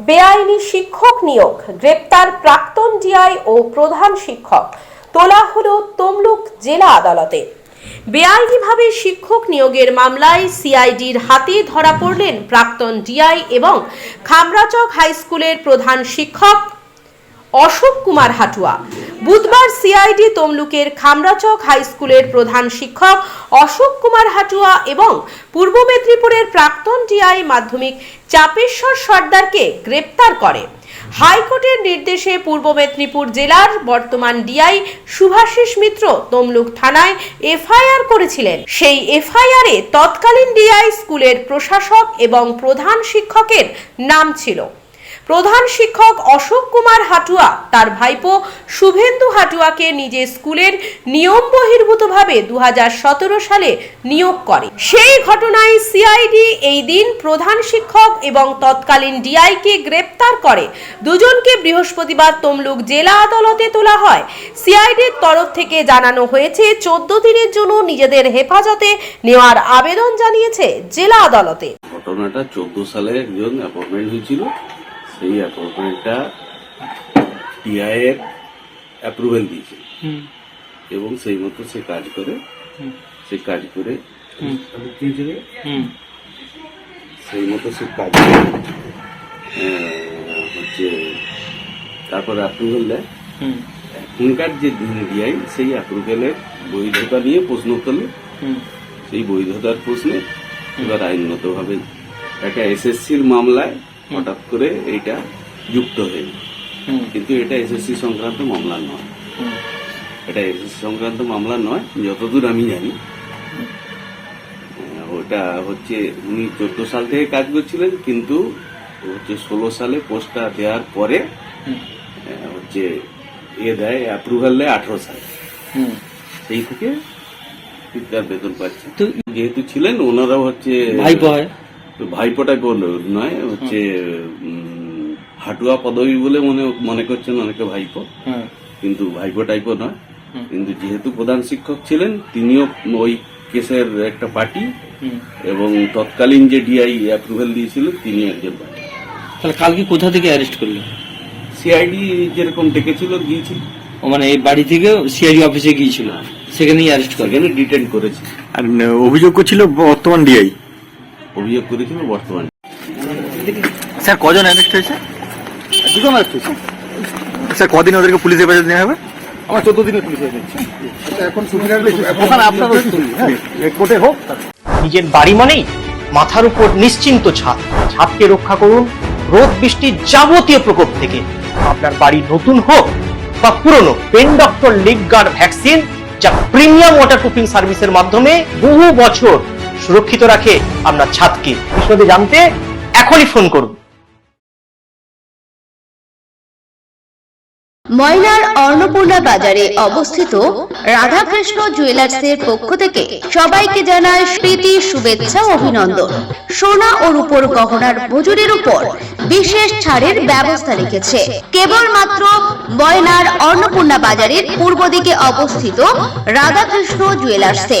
বেআইনি শিক্ষক নিয়োগ, গ্রেপ্তার প্রাক্তন ডিআই ও প্রধান শিক্ষক, তোলা হল তমলুক জেলা আদালতে। বেআইনিভাবে শিক্ষক নিয়োগের মামলায় সিআইডির হাতে ধরা পড়লেন প্রাক্তন ডিআই এবং খামরাচক হাই স্কুলের প্রধান শিক্ষক অশোক কুমার হাটুয়া। বুধবার সিআইডি তমলুকের খামরাচক হাই স্কুলের প্রধান শিক্ষক অশোক কুমার হাটুয়া এবং পূর্ব মেদিনীপুরের প্রাক্তন ডিআই মাধ্যমিক চাপেশ্বর সর্দারকে গ্রেপ্তার করে। হাইকোর্টের নির্দেশে পূর্ব মেদিনীপুর জেলার বর্তমান ডিআই শুভাশিস মিত্র তমলুক থানায় এফআইআর করেছিলেন। সেই এফআইআরে তৎকালীন ডিআই স্কুলের প্রশাসক এবং প্রধান শিক্ষকের নাম ছিল। প্রধান শিক্ষক অশোক কুমার হাটুয়া, তার ভাইপো শুভেন্দু হাটুয়াকে নিজের স্কুলের নিয়ম বহির্ভূতভাবে দুহাজার সতেরো সালে নিয়োগ করে। সেই ঘটনায় সিআইডি এই দিন প্রধান শিক্ষক এবং তৎকালীন ডিআইকে গ্রেপ্তার করে। দুজনকে বৃহস্পতিবার তমলুক জেলা আদালতে তোলা হয়। সিআইডির তরফ থেকে জানানো হয়েছে, চোদ্দ দিনের জন্য নিজেদের হেফাজতে নেওয়ার আবেদন জানিয়েছে জেলা আদালতে। ঘটনাটা চোদ্দ সালে একজন অ্যাপয়েন্টমেন্ট হয়েছিল। সেই অ্যাপয়েন্টমেন্টটা টিআই এর অ্যাপ্রুভেল দিয়েছিল এবং সেই মতো সে কাজ করে সে কাজ করে সেই মতো সে কাজ করে হচ্ছে তারপর অ্যাপ্রুভেল দেয়। এখনকার যে ডিআই সেই অ্যাপ্রুভেলের বৈধতা নিয়ে প্রশ্ন তোলে। সেই বৈধতার প্রশ্নে এবার আইনগতভাবে একটা এসএসসির মামলায় হঠাৎ করে এইটা যুক্ত হয়ে কিন্তু এটা এসএসসি সংক্রান্ত মামলা নয়। এটা এসএসসি সংক্রান্ত মামলা নয় যতদূর আমি জানি। ওটা হচ্ছে উনি চোদ্দ সাল থেকে কাজ করছিলেন কিন্তু হচ্ছে ষোলো সালে পোস্টটা দেওয়ার পরে হচ্ছে এ দেয় অ্যাপ্রুভাল দেয় আঠারো সালে। সেই থেকে বেতন পাচ্ছে যেহেতু ছিলেন ওনারাও হচ্ছে ভাইপো হয় ভাইপোটা কোন? নয় হচ্ছে হাটুয়া পদবী বলে মনে মনে করছেন অনেকে ভাইপো। হ্যাঁ। কিন্তু ভাইপো টাইপও নয়। কিন্তু যেহেতু প্রধান শিক্ষক ছিলেন তিনিও ওই কেসের একটা পার্টি এবং তৎকালীন যে ডিআই অ্যাপ্রুভাল দিয়েছিল তিনি একজন পার্টি। তাহলে কালকে কোথা থেকে অ্যারেস্ট করলেন? সিআইডি যেরকম ডেকেছিল গিয়েছিল মানে এই বাড়ি থেকে সিআইডি অফিসে গিয়েছিল? সেখানেই অ্যারেস্ট করল সেখানে ডিটেন করেছে। আর অভিযোগ করছিল বর্তমান ডিআই অভিযোগ করেছিল বর্তমানে। স্যার কজন অ্যারেস্ট হয়েছে? দুজন অ্যারেস্ট হয়েছে। স্যার কদিন ওদেরকে পুলিশ হেফাজত নেওয়া হবে? আমার চোদ্দ দিনের পুলিশ এখন আপনার কোর্টে হোক। নিজের বাড়ি মানেই মাথার উপর নিশ্চিন্ত ছাদ। ছাদকে রক্ষা করুন রোদ বৃষ্টির যাবতীয় প্রকোপ থেকে। আপনার বাড়ি নতুন হোক বা পুরনো pen doctor leak guard vaccine যা প্রিমিয়াম ওয়াটারপ্রুফিং সার্ভিসের মাধ্যমে বহু বছর সুরক্ষিত রাখে আপনার ছাদকে। বিশদে জানতে এখনই ফোন করুন। ময়নার অন্নপূর্ণা বাজারে অবস্থিত রাধাকৃষ্ণ জুয়েলার্সের পক্ষ থেকে সবাইকে জানায় প্রীতি, শুভেচ্ছা, অভিনন্দন। সোনা ও রূপোর গহনার মজুরির উপর বিশেষ ছাড়ের ব্যবস্থা রেখেছে। কেবলমাত্র ময়নার অন্নপূর্ণা বাজারের পূর্ব দিকে অবস্থিত রাধাকৃষ্ণ জুয়েলার্সে।